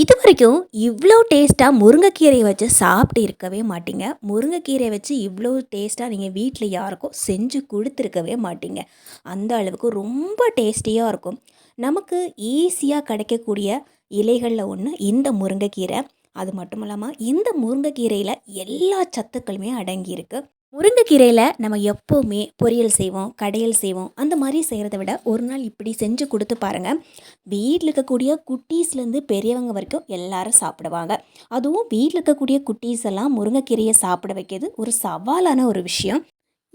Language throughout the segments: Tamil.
இது வரைக்கும் இவ்வளோ டேஸ்ட்டாக முருங்கைக்கீரையை வச்சு சாப்பிட்டு இருக்கவே மாட்டீங்க. முருங்கைக்கீரையை வச்சு இவ்வளோ டேஸ்ட்டாக நீங்கள் வீட்டில் யாருக்கும் செஞ்சு கொடுத்துருக்கவே மாட்டீங்க. அந்த அளவுக்கு ரொம்ப டேஸ்டியாக இருக்கும். நமக்கு ஈஸியாக கிடைக்கக்கூடிய இலைகளில் ஒன்று இந்த முருங்கைக்கீரை. அது மட்டும் இல்லாமல் இந்த முருங்கைக்கீரையில் எல்லா சத்துக்களுமே அடங்கியிருக்கு. முருங்கைக்கீரையில் நம்ம எப்போவுமே பொரியல் செய்வோம் கடையல் செய்வோம். அந்த மாதிரி செய்கிறத விட ஒரு நாள் இப்படி செஞ்சு கொடுத்து பாருங்கள் வீட்டில் இருக்கக்கூடிய குட்டீஸ்லேருந்து பெரியவங்க வரைக்கும் எல்லாரும் சாப்பிடுவாங்க. அதுவும் வீட்டில் இருக்கக்கூடிய குட்டீஸ் எல்லாம் முருங்கைக்கீரையை சாப்பிட வைக்கிறது ஒரு சவாலான ஒரு விஷயம்.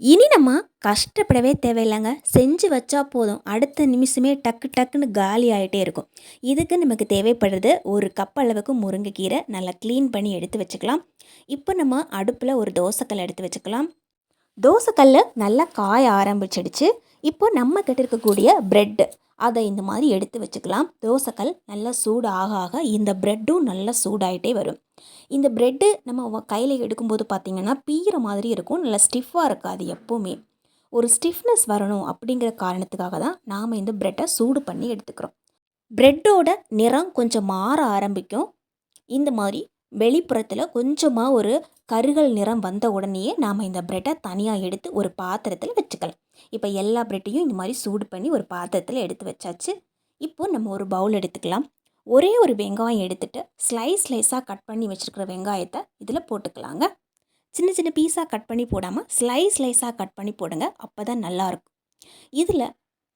இனி நம்ம கஷ்டப்படவே தேவையில்லைங்க. செஞ்சு வச்சா போதும். அடுத்த நிமிஷமே டக்கு டக்குன்னு காலி ஆகிட்டே இருக்கும். இதுக்கு நமக்கு தேவைப்படுறது ஒரு கப் அளவுக்கு முருங்கைக்கீரை நல்லா க்ளீன் பண்ணி எடுத்து வச்சுக்கலாம். இப்போ நம்ம அடுப்பில் ஒரு தோசைக்கல் எடுத்து வச்சுக்கலாம். தோசைக்கல் நல்லா காய ஆரம்பிச்சிடுச்சு. இப்போ நம்ம கிட்ட இருக்கக்கூடிய ப்ரெட்டு அதை இந்த மாதிரி எடுத்து வச்சுக்கலாம். தோசைக்கல் நல்லா சூடு ஆக ஆக இந்த ப்ரெட்டும் நல்லா சூடாயிட்டே வரும். இந்த ப்ரெட்டு நம்ம கையில் எடுக்கும்போது பார்த்திங்கன்னா பீகிற மாதிரி இருக்கும். நல்லா ஸ்டிஃபாக இருக்காது எப்போவுமே. ஒரு ஸ்டிஃப்னஸ் வரணும் அப்படிங்கிற காரணத்துக்காக தான் நாம் இந்த ப்ரெட்டை சூடு பண்ணி எடுத்துக்கிறோம். ப்ரெட்டோட நிறம் கொஞ்சம் மாற ஆரம்பிக்கும். இந்த மாதிரி வெளிப்புறத்தில் கொஞ்சமாக ஒரு கருகல் நிறம் வந்த உடனேயே நாம் இந்த ப்ரெட்டை தனியாக எடுத்து ஒரு பாத்திரத்தில் வச்சுக்கலாம். இப்போ எல்லா ப்ரெட்டையும் இந்த மாதிரி சூடு பண்ணி ஒரு பாத்திரத்தில் எடுத்து வச்சாச்சு. இப்போது நம்ம ஒரு பவுல் எடுத்துக்கலாம். ஒரே ஒரு வெங்காயம் எடுத்துகிட்டு ஸ்லைஸ் ஸ்லைஸாக கட் பண்ணி வச்சுருக்கிற வெங்காயத்தை இதில் போட்டுக்கலாங்க. சின்ன சின்ன பீஸாக கட் பண்ணி போடாமல் ஸ்லைஸ் ஸ்லைஸாக கட் பண்ணி போடுங்க. அப்போ தான் நல்லாயிருக்கும் இதில்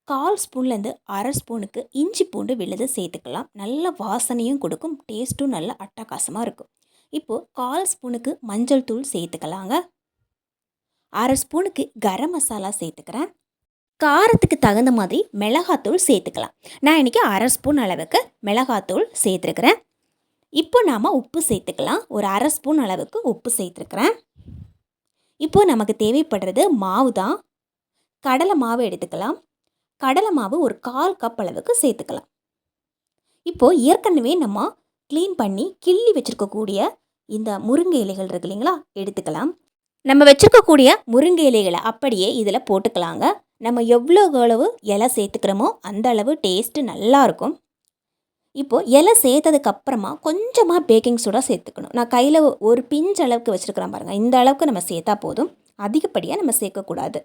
கால் ஸ்பூன்லேருந்து அரை ஸ்பூனுக்கு இஞ்சி பூண்டு விழுது சேர்த்துக்கலாம். நல்ல வாசனையும் கொடுக்கும். டேஸ்ட்டும் நல்ல அட்டகாசமாக இருக்கும். இப்போது கால் ஸ்பூனுக்கு மஞ்சள் தூள் சேர்த்துக்கலாங்க. அரை ஸ்பூனுக்கு கரம் மசாலா சேர்த்துக்கிறேன். காரத்துக்கு தகுந்த மாதிரி மிளகாத்தூள் சேர்த்துக்கலாம். நான் இன்றைக்கி அரை ஸ்பூன் அளவுக்கு மிளகாத்தூள் சேர்த்துருக்குறேன். இப்போ நாம் உப்பு சேர்த்துக்கலாம். ஒரு அரை ஸ்பூன் அளவுக்கு உப்பு சேர்த்துருக்குறேன். இப்போது நமக்கு தேவைப்படுறது மாவு தான். கடலை மாவு எடுத்துக்கலாம். கடலை மாவு ஒரு கால் கப் அளவுக்கு சேர்த்துக்கலாம். இப்போது ஏற்கனவே நம்ம க்ளீன் பண்ணி கிள்ளி வச்சுருக்கக்கூடிய இந்த முருங்கை இலைகள் இருக்கு இல்லைங்களா? எடுத்துக்கலாம். நம்ம வச்சுருக்கக்கூடிய முருங்கை இலைகளை அப்படியே இதில் போட்டுக்கலாங்க. நம்ம எவ்வளோ அளவு இலை சேர்த்துக்கிறோமோ அந்த அளவு டேஸ்ட்டு நல்லாயிருக்கும். இப்போது இலை சேர்த்ததுக்கப்புறமா கொஞ்சமாக பேக்கிங் சோடா சேர்த்துக்கணும். நான் கையில் ஒரு பிஞ்ச் அளவுக்கு வச்சுருக்கிறேன் பாருங்கள் இந்த அளவுக்கு நம்ம சேர்த்தா போதும். அதிகப்படியாக நம்ம சேர்க்கக்கூடாது.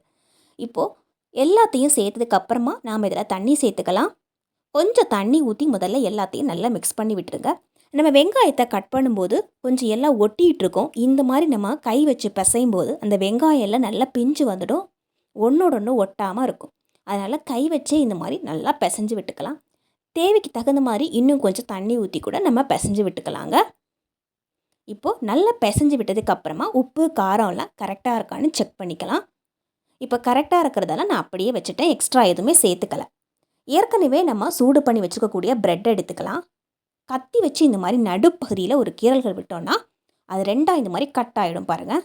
இப்போது எல்லாத்தையும் சேர்த்ததுக்கப்புறமா நாம் இதில் தண்ணி சேர்த்துக்கலாம். கொஞ்சம் தண்ணி ஊற்றி முதல்ல எல்லாத்தையும் நல்லா மிக்ஸ் பண்ணி விட்டுருங்க. நம்ம வெங்காயத்தை கட் பண்ணும்போது கொஞ்சம் எல்லாம் ஒட்டிகிட்டு இருக்கோம். இந்த மாதிரி நம்ம கை வச்சு பிசையும் போது அந்த வெங்காயம் எல்லாம் நல்லா பிஞ்சு வந்துடும். ஒன்றோட ஒன்று ஒட்டாமல் இருக்கும். அதனால் கை வச்சே இந்த மாதிரி நல்லா பிசைஞ்சு விட்டுக்கலாம். தேவைக்கு தகுந்த மாதிரி இன்னும் கொஞ்சம் தண்ணி ஊற்றி கூட நம்ம பிசைஞ்சு விட்டுக்கலாங்க. இப்போது நல்லா பிசைஞ்சு விட்டதுக்கப்புறமா உப்பு காரம்லாம் கரெக்டாக இருக்கான்னு செக் பண்ணிக்கலாம். இப்போ கரெக்டாக இருக்கிறதால நான் அப்படியே வச்சுட்டேன். எக்ஸ்ட்ரா எதுவுமே சேர்த்துக்கல. ஏற்கனவே நம்ம சூடு பண்ணி வச்சுக்கக்கூடிய ப்ரெட் எடுத்துக்கலாம். கத்தி வச்சு இந்த மாதிரி நடுப்பகுதியில் ஒரு கீரல்கள் விட்டோன்னா அது ரெண்டாக இந்த மாதிரி கட் ஆகிடும் பாருங்கள்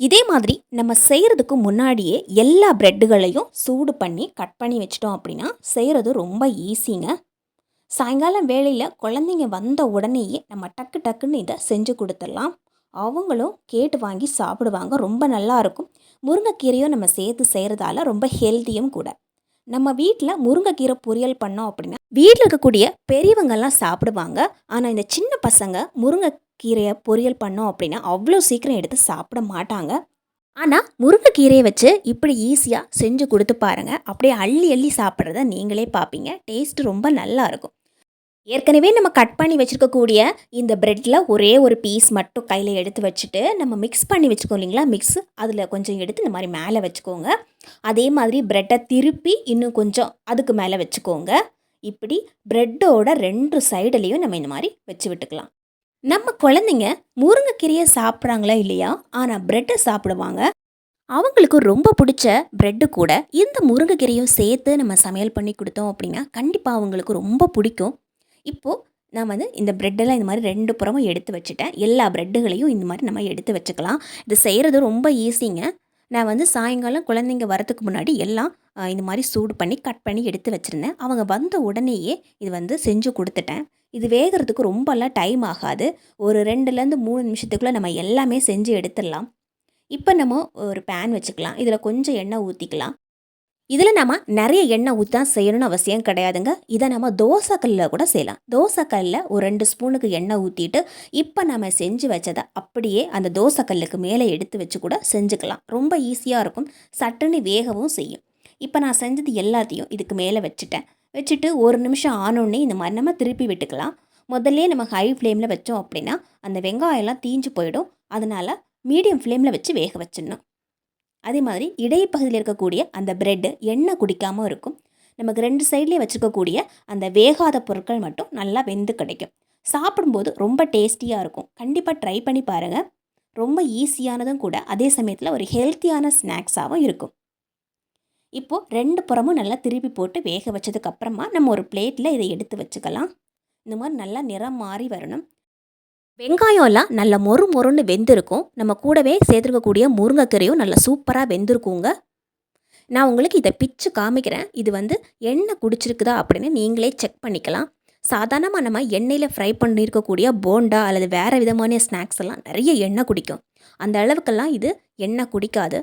இதே மாதிரி நம்ம செய்கிறதுக்கு முன்னாடியே எல்லா ப்ரெட்டுகளையும் சூடு பண்ணி கட் பண்ணி வச்சிட்டோம் அப்படின்னா செய்கிறது ரொம்ப ஈஸிங்க சாயங்காலம் வேளையில் குழந்தைங்க வந்த உடனேயே நம்ம டக்கு டக்குன்னு இதை செஞ்சு கொடுத்துடலாம். அவங்களும் கேட்டு வாங்கி சாப்பிடுவாங்க ரொம்ப நல்லாயிருக்கும் முருங்கைக்கீரையும் நம்ம சேர்த்து செய்கிறதால ரொம்ப ஹெல்த்தியும் கூட. நம்ம வீட்டில் முருங்கைக்கீரை பொரியல் பண்ணோம் அப்படின்னா வீட்டில் இருக்கக்கூடிய பெரியவங்கெல்லாம் சாப்பிடுவாங்க. ஆனால் இந்த சின்ன பசங்க முருங்கை முருங்கைக்கீரையை பொரியல் பண்ணோம் அப்படின்னா அவ்வளோ சீக்கிரம் எடுத்து சாப்பிட மாட்டாங்க. ஆனால் முருங்கைக்கீரையை வச்சு இப்படி ஈஸியாக செஞ்சு கொடுத்து பாருங்கள் அப்படியே அள்ளி அள்ளி சாப்பிட்றத நீங்களே பார்ப்பீங்க டேஸ்ட் ரொம்ப நல்லா இருக்கும். ஏற்கனவே நம்ம கட் பண்ணி வச்சுருக்கக்கூடிய இந்த ப்ரெட்டில் ஒரே ஒரு பீஸ் மட்டும் கையில் எடுத்து வச்சுட்டு நம்ம மிக்ஸ் பண்ணி வச்சுக்கோ இல்லைங்களா? மிக்ஸ் அதில் கொஞ்சம் எடுத்து இந்த மாதிரி மேலே வச்சுக்கோங்க. அதே மாதிரி ப்ரெட்டை திருப்பி இன்னும் கொஞ்சம் அதுக்கு மேலே வச்சுக்கோங்க. இப்படி ப்ரெட்டோட ரெண்டு சைடுலேயும் நம்ம இந்த மாதிரி வச்சு விட்டுக்கலாம். நம்ம குழந்தைங்க முருங்கைக்கீரையை சாப்பிட்றாங்களா இல்லையா? ஆனால் ப்ரெட்டை சாப்பிடுவாங்க. அவங்களுக்கு ரொம்ப பிடிச்ச ப்ரெட்டு கூட இந்த முருங்கைக்கீரையும் சேர்த்து நம்ம சமையல் பண்ணி கொடுத்தோம் அப்படின்னா கண்டிப்பாக அவங்களுக்கு ரொம்ப பிடிக்கும். இப்போது நான் வந்து இந்த ப்ரெட்டெல்லாம் இந்த மாதிரி ரெண்டு புறமும் எடுத்து வச்சுட்டேன். எல்லா ப்ரெட்டுகளையும் இந்த மாதிரி நம்ம எடுத்து வச்சுக்கலாம். இது செய்கிறது ரொம்ப ஈஸிங்க நான் வந்து சாயங்காலம் குழந்தைங்க வரத்துக்கு முன்னாடி எல்லாம் இந்த மாதிரி சூடு பண்ணி கட் பண்ணி எடுத்து வச்சுருந்தேன். அவங்க வந்த உடனேயே இது வந்து செஞ்சு கொடுத்துட்டேன். இது வேகிறதுக்கு ரொம்பலாம் டைம் ஆகாது. ஒரு ரெண்டுலேருந்து மூணு நிமிஷத்துக்குள்ளே நம்ம எல்லாமே செஞ்சு எடுத்துடலாம். இப்போ நம்ம ஒரு பேன் வச்சுக்கலாம். இதில் கொஞ்சம் எண்ணெய் ஊற்றிக்கலாம் இதில் நம்ம நிறைய எண்ணெய் ஊற்றி தான் செய்யணும்னு அவசியம் கிடையாதுங்க. இதை நம்ம தோசைக்கல்லில் கூட செய்யலாம். தோசைக்கல்லில் ஒரு ரெண்டு ஸ்பூனுக்கு எண்ணெய் ஊற்றிட்டு இப்போ நம்ம செஞ்சு வச்சதை அப்படியே அந்த தோசைக்கல்லுக்கு மேலே எடுத்து வச்சு கூட செஞ்சுக்கலாம். ரொம்ப ஈஸியாக இருக்கும். சட்டுன்னு வேகவும் செய்யும். இப்போ நான் செஞ்சது எல்லாத்தையும் இதுக்கு மேலே வச்சுட்டேன். வச்சுட்டு ஒரு நிமிஷம் ஆனோடனே இந்த மாதிரி நம்ம திருப்பி விட்டுக்கலாம். முதல்ல நம்ம ஹை ஃப்ளேமில் வச்சோம் அப்படின்னா அந்த வெங்காயம்லாம் தீஞ்சு போயிடும். அதனால் மீடியம் ஃப்ளேமில் வச்சு வேக வச்சிடணும். அதே மாதிரி இடைப்பகுதியில் இருக்கக்கூடிய அந்த ப்ரெட்டு எண்ணெய் குடிக்காமல் இருக்கும். நமக்கு ரெண்டு சைட்லேயே வச்சுருக்கக்கூடிய அந்த வேகாத பொருட்கள் மட்டும் நல்லா வெந்து கிடைக்கும். சாப்பிடும்போது ரொம்ப டேஸ்டியாக இருக்கும். கண்டிப்பாக ட்ரை பண்ணி பாருங்கள் ரொம்ப ஈஸியானதும் கூட. அதே சமயத்தில் ஒரு ஹெல்த்தியான ஸ்நாக்ஸாகவும் இருக்கும். இப்போது ரெண்டு புறமும் நல்லா திருப்பி போட்டு வேக வச்சதுக்கப்புறமா நம்ம ஒரு பிளேட்டில் இதை எடுத்து வச்சுக்கலாம். இந்த மாதிரி நல்லா நிறம் மாறி வரணும். வெங்காயம்லாம் நல்லா மொறு மொறுன்னு வெந்திருக்கும். நம்ம கூடவே சேர்த்துருக்கக்கூடிய முருங்கைக்கீரையும் நல்லா சூப்பராக வெந்திருக்குங்க. நான் உங்களுக்கு இதை பிச்சு காமிக்கிறேன். இது வந்து எண்ணெய் குடிச்சிருக்குதா அப்படின்னு நீங்களே செக் பண்ணிக்கலாம். சாதாரணமாக நம்ம எண்ணெயில் ஃப்ரை பண்ணியிருக்கக்கூடிய போண்டா அல்லது வேறு விதமான ஸ்நாக்ஸ் எல்லாம் நிறைய எண்ணெய் குடிக்கும். அந்த அளவுக்கெல்லாம் இது எண்ணெய் குடிக்காது.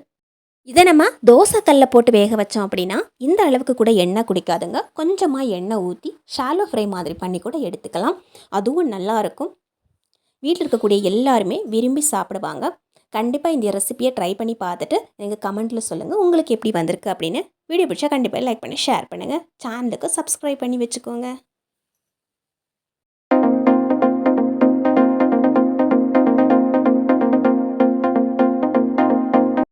இதை நம்ம தோசைக்கல்ல போட்டு வேக வச்சோம் அப்படின்னா இந்த அளவுக்கு கூட எண்ணெய் குடிக்காதுங்க. கொஞ்சமாக எண்ணெய் ஊற்றி ஷாலோ ஃப்ரை மாதிரி பண்ணி கூட எடுத்துக்கலாம். அதுவும் நல்லாயிருக்கும் வீட்டில் இருக்கக்கூடிய எல்லாருமே விரும்பி சாப்பிடுவாங்க. கண்டிப்பாக இந்த ரெசிபியை ட்ரை பண்ணி பார்த்துட்டு எங்கள் கமெண்ட்டில் சொல்லுங்கள் உங்களுக்கு எப்படி வந்திருக்கு அப்படின்னு. வீடியோ பிடிச்சா கண்டிப்பாக லைக் பண்ணி ஷேர் பண்ணுங்கள் சேனலுக்கு சப்ஸ்கிரைப் பண்ணி வச்சுக்கோங்க.